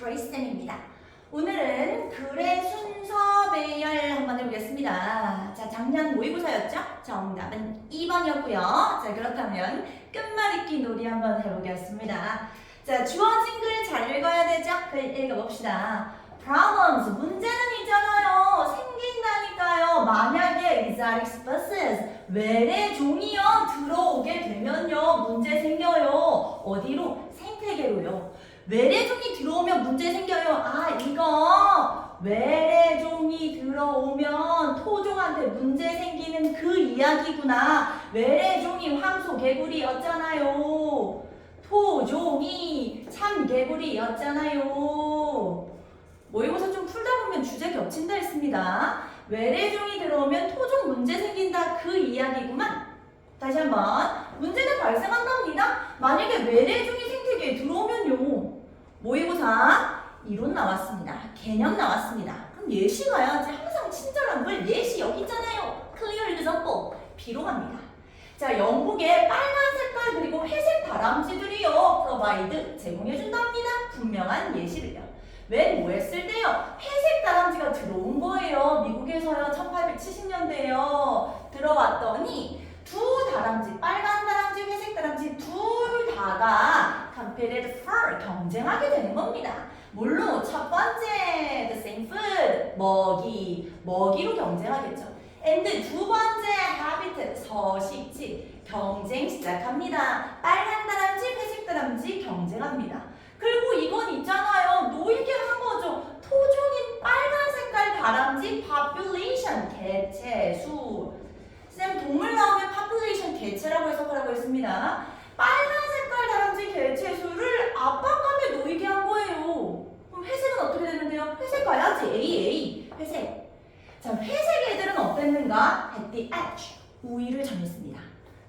그레이스쌤입니다. 오늘은 글의 순서 배열 한번 해보겠습니다. 자, 작년 모의고사였죠? 정답은 2번이었고요. 자, 그렇다면 끝말잇기 놀이 한번 해보겠습니다. 자, 주어진 글 잘 읽어야 되죠? 글 읽어봅시다. problems, 문제는 있잖아요. 생긴다니까요. 만약에 exotic species, 외래 종이요 들어오게 되면요. 문제 생겨요. 어디로? 외래종이 들어오면 문제 생겨요. 아, 이거 외래종이 들어오면 토종한테 문제 생기는 그 이야기구나. 외래종이 황소 개구리였잖아요. 토종이 참 개구리였잖아요. 모의고사 좀 풀다 보면 주제 겹친다 했습니다. 외래종이 들어오면 토종 문제 생긴다 그 이야기구만. 다시 한번 문제는 발생한답니다. 만약에 외래종이 생태계에 들어오면요. 모의고사 이론 나왔습니다. 개념 나왔습니다. 그럼 예시 가야지. 항상 친절한 걸 예시 여기 있잖아요. clear example. 비로 갑니다. 자, 영국의 빨간 색깔 그리고 회색 다람쥐들이요. provide 제공해준답니다. 분명한 예시를요. 왜뭐 했을 때요? 회색 다람쥐가 들어온 거예요. 미국에서요. 1870년대에요. 들어왔더니 두 다람쥐, 빨간 다람쥐, 회색 다람쥐 둘 다가 competitive for 경쟁하게 되는 겁니다. 뭘로? 첫 번째 the same food 먹이, 먹이로 경쟁하겠죠. and 두 번째 habitat 서식지 경쟁 시작합니다. 빨간 다람쥐, 회색 다람쥐 경쟁합니다. 그리고 이건 있잖아요. 노이게 한 거죠. 토종인 빨간 색깔 다람쥐 population 개체 수. 쌤 동물 나오면 population 개체라고 해석하라고 했습니다. 빨간 색깔 다람쥐 개체수를 압박감에 놓이게 한 거예요. 그럼 회색은 어떻게 되는데요? 회색 가야지. A, A. 회색. 자, 회색 애들은 어땠는가? at the edge. 우위를 점했습니다.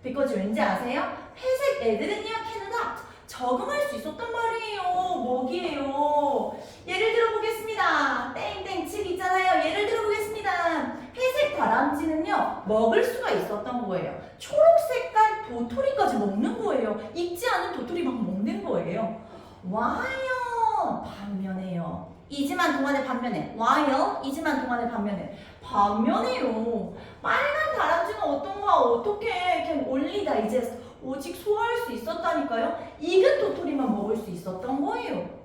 because 왠지 아세요? 회색 애들은요, adopt. 적응할 수 있었단 말이에요. 먹이에요. 예를 들어 보겠습니다. 땡땡 칩 있잖아요. 예를 들어 보겠습니다. 회색 다람쥐는요, 먹을 수가 있었던 거예요. 초록 색깔 도토리까지 먹는 거예요. 익지 않은 도토리 막 먹는 거예요. 와요. 반면에요. 이지만 동안의 반면에. 와요. 이지만 동안의 반면에. 반면에요. 빨간 다람쥐는 어떤가 어떻게 그냥 올리다 이제 오직 소화할 수 있었다니까요. 익은 도토리만 먹을 수 있었던 거예요.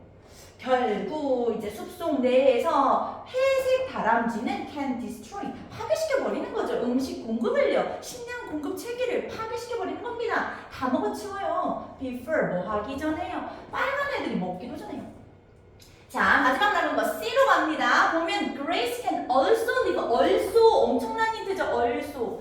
결국 이제 숲속 내에서 회색 다람쥐는 can destroy 파괴시켜 버리는 거죠. 음식 공급을요. 식량 공급 체계를 파괴시켜 버리는 겁니다. 다 먹어치워요. before 뭐 하기 전에요. 빨간 애들이 먹기도 전에요. 자 마지막 남은 거 C로 갑니다. 보면 Grace can also live. also 엄청난 힌트죠. also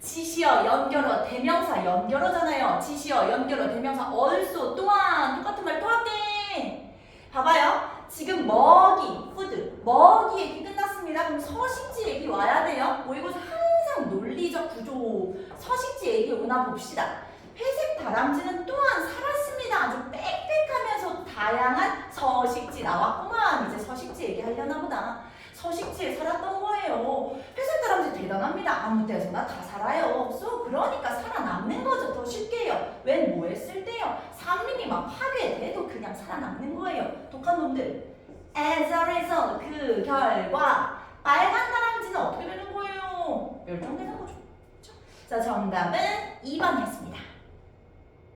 지시어 연결어 대명사 연결어잖아요. 지시어 연결어 대명사 also 또한 똑같은 말또 할게. 봐봐요. 지금 먹이, 푸드, 먹이 얘기 끝났습니다. 그럼 서식지 얘기 와야 돼요. 모의고사 항상 논리적 구조, 서식지 얘기 오나 봅시다. 회색 다람쥐는 또한 살았습니다. 아주 빽빽하면서 다양한 서식지 나왔구만. 이제 서식지 얘기하려나 보다. 서식지에 살았던 거예요. 회색 다람쥐 대단합니다. 아무 데서나 다 살아요. so 그러니까 살아남는 거죠. 더 쉽게요. 웬뭐 했을 때요. 산림이 막 파괴돼도 그냥 살아남는 거예요. 독한 놈들. As a result, 그 결과 빨간 다람쥐는 어떻게 되는 거예요? 멸종되는 거죠. 그쵸? 자, 정답은 2번이었습니다.